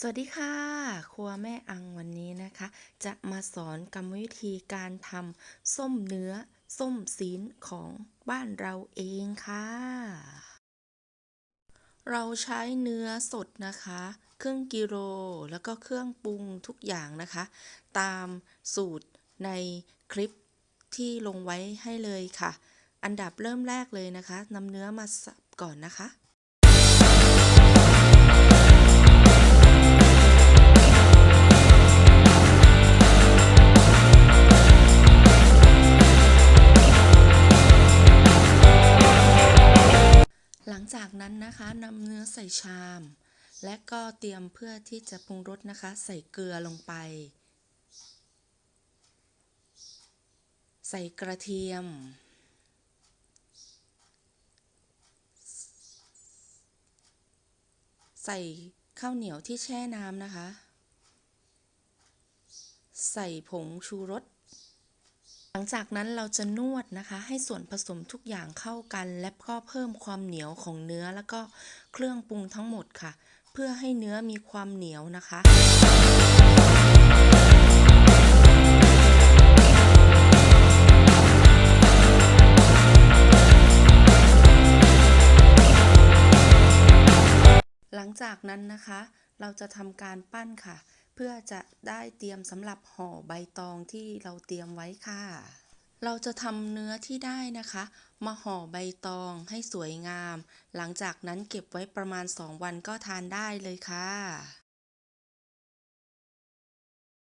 สวัสดีค่ะ ครัวแม่อังวันนี้นะคะ จะมาสอนกรรมวิธีการทำส้มเนื้อ ส้มสีนของบ้านเราเองค่ะ เราใช้เนื้อสดนะคะครึ่งกิโลแล้วก็เครื่องปรุงทุกอย่างนะคะ ตามสูตรในคลิปที่ลงไว้ให้เลยค่ะ อันดับเริ่มแรกเลยนะคะนำเนื้อมาสับก่อนนะคะ ลังจากนั้นนะคะนำเนื้อใส่ชาม และก็เตรียมเพื่อที่จะปรุงรสนะคะ ใส่เกลือลงไป ใส่กระเทียม ใส่ข้าวเหนียวที่แช่น้ำนะคะ ใส่ผงชูรส หลังจากนั้นเราจะนวดนะคะ ให้ส่วนผสมทุกอย่างเข้ากัน และก็เพิ่มความเหนียวของเนื้อแล้วก็เครื่องปรุงทั้งหมดค่ะ เพื่อให้เนื้อมีความเหนียวนะคะหลังจากนั้นนะคะ เราจะทำการปั้นค่ะ เพื่อจะได้เตรียมสำหรับห่อใบตองที่เราเตรียมไว้ค่ะ เราจะทำเนื้อที่ได้นะคะ มาห่อใบตองให้สวยงาม หลังจากนั้นเก็บไว้ประมาณ 2 วันก็ทานได้เลยค่ะ